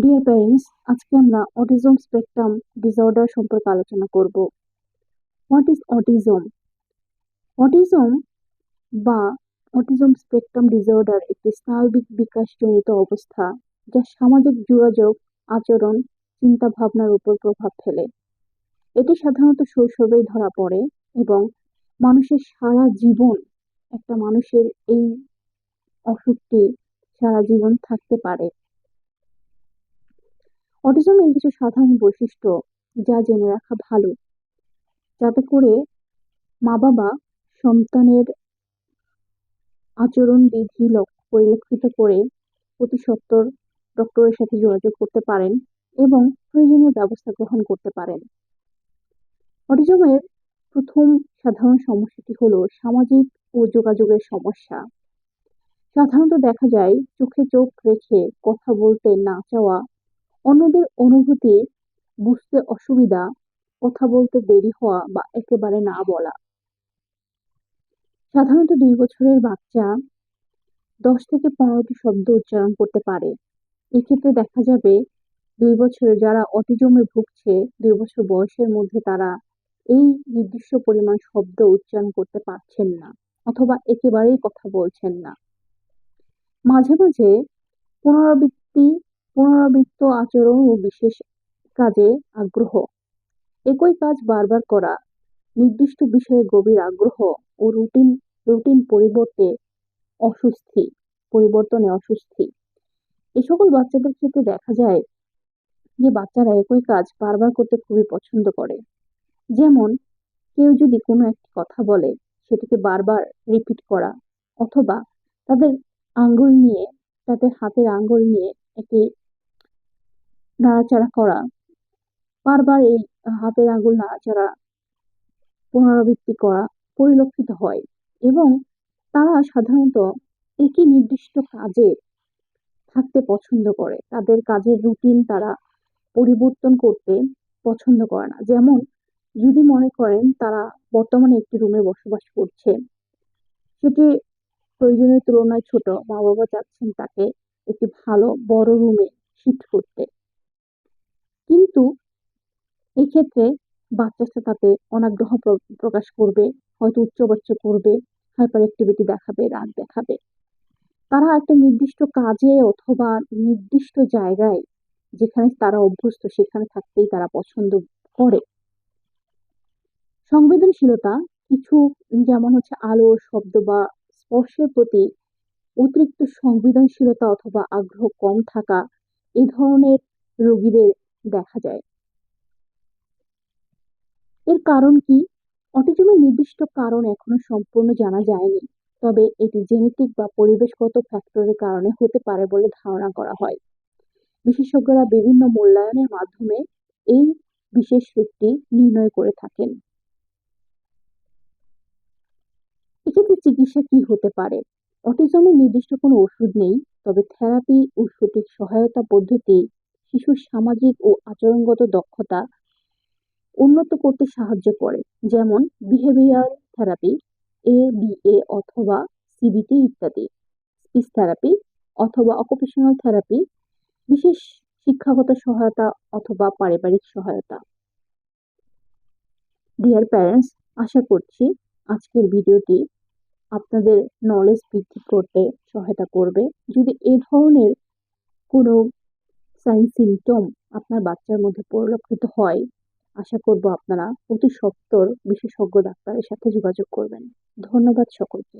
Deer parents আজকে আমরা autism spectrum disorder সম্পর্কে আলোচনা করব। হোয়াট ইজ অটিজম অটিজম বা অটিজম স্পেকট্রাম ডিসঅর্ডার একটি স্নায়বিক বিকাশজনিত অবস্থা যা সামাজিক যোগাযোগ, আচরণ চিন্তা ভাবনার উপর প্রভাব ফেলে। এটি সাধারণত শৈশবেই ধরা পড়ে এবং মানুষের সারা জীবন একটা মানুষের এই অসুখটি সারা জীবন থাকতে পারে। অটিজমের কিছু সাধারণ বৈশিষ্ট্য যা জেনে রাখা ভালো। যাতে করে মা বাবা সন্তানের আচরণ বিধি পরিলক্ষিত করে অতি সত্বর ডক্টরের সাথে যোগাযোগ করতে পারেন এবং প্রয়োজনীয় ব্যবস্থা গ্রহণ করতে পারেন। অটিজমের প্রথম সাধারণ সমস্যাটি হলো সামাজিক ও যোগাযোগের সমস্যা। সাধারণত দেখা যায় চোখে চোখ রেখে কথা বলতে না চাওয়া অন্যদের অনুভূতি বুঝতে অসুবিধা, কথা বলতে দেরি হওয়া বা একেবারে না বলা। সাধারণত দুই বছরের বাচ্চা দশ থেকে পনেরোটি শব্দ উচ্চারণ করতে পারে। এক্ষেত্রে দেখা যাবে দুই বছরে যারা অটিজমে ভুগছে, দুই বছর বয়সের মধ্যে তারা এই নির্দিষ্ট পরিমাণ শব্দ উচ্চারণ করতে পারছেন না অথবা একেবারেই কথা বলছেন না। মাঝে মাঝে পুনরাবৃত্তি পুনরাবৃত্ত আচরণ ও বিশেষ কাজে আগ্রহ। একই কাজ বারবার করা, নির্দিষ্ট বিষয়ে গভীর আগ্রহ ও রুটিন রুটিন পরিবর্তে অস্বস্তি, পরিবর্তনে অস্বস্তি। এই সকল বাচ্চাদের ক্ষেত্রে দেখা যায় যে বাচ্চারা একই কাজ বারবার করতে খুবই পছন্দ করে। যেমন, কেউ যদি কোনো একটি কথা বলে, সেটিকে বারবার রিপিট করা অথবা তাদের আঙ্গুল নিয়ে, তাদের হাতের আঙ্গুল নিয়ে একটি নাড়াচাড়া করা। বারবার এই হাতের আঙুল নাড়াচাড়া, পুনরাবৃত্তি করা পরিলক্ষিত হয় এবং তারা সাধারণত একই নির্দিষ্ট কাজে থাকতে পছন্দ করে। তাদের কাজের রুটিন তারা পরিবর্তন করতে পছন্দ করে না। যেমন, যদি মনে করেন তারা বর্তমানে একটি রুমে বসবাস করছে, সেটি প্রয়োজনের তুলনায় ছোট মা বাবা চাচ্ছেন তাকে একটি ভালো, বড় রুমে শিফট করতে। কিন্তু এক্ষেত্রে বাচ্চাটা তাতে অনাগ্রহ প্রকাশ করবে, হয়তো উচ্চ উচ্চবাচ্য করবে হাইপার অ্যাক্টিভিটি দেখাবে, রাগ দেখাবে। তারা একটা নির্দিষ্ট কাজে অথবা নির্দিষ্ট জায়গায় যেখানে তারা অভ্যস্ত, সেখানে থাকতেই তারা পছন্দ করে। সংবেদনশীলতা কিছু যেমন হচ্ছে আলো, শব্দ বা স্পর্শের প্রতি অতিরিক্ত সংবেদনশীলতা অথবা আগ্রহ কম থাকা এই ধরনের রোগীদের দেখা যায়। এর কারণ কি? অটিজমের নির্দিষ্ট কারণ এখনও সম্পূর্ণ জানা যায়নি, তবে এটি জেনেটিক বা পরিবেশগত ফ্যাক্টরের কারণে হতে পারে বলে ধারণা করা হয়। বিশেষজ্ঞরা বিভিন্ন মূল্যায়নের মাধ্যমে এই বিশেষ রূপটি নির্ণয় করে থাকেন। এক্ষেত্রে চিকিৎসা কি হতে পারে? অটিজমের নির্দিষ্ট কোনো ওষুধ নেই, তবে থেরাপি ও সঠিক সহায়তা পদ্ধতি শিশুর সামাজিক ও আচরণগত দক্ষতা উন্নত করতে সাহায্য করে, যেমন বিহেভিয়ার থেরাপি এ এ অথবা সিবিটি ইত্যাদি স্পিচ থেরাপি অথবা অকুপেশনাল থেরাপি বিশেষ শিক্ষাগত সহায়তা অথবা পারিবারিক সহায়তা। ডিয়ার প্যারেন্টস আশা করছি আজকের ভিডিওটি আপনাদের নলেজ বৃদ্ধি করতে সহায়তা করবে। যদি এ ধরনের কোনো সাইন সিমটম আপনার বাচ্চার মধ্যে পরিলক্ষিত হয়, আশা করব আপনারা অতি সত্বর বিশেষজ্ঞ ডাক্তারের সাথে যোগাযোগ করবেন। ধন্যবাদ সকলকে।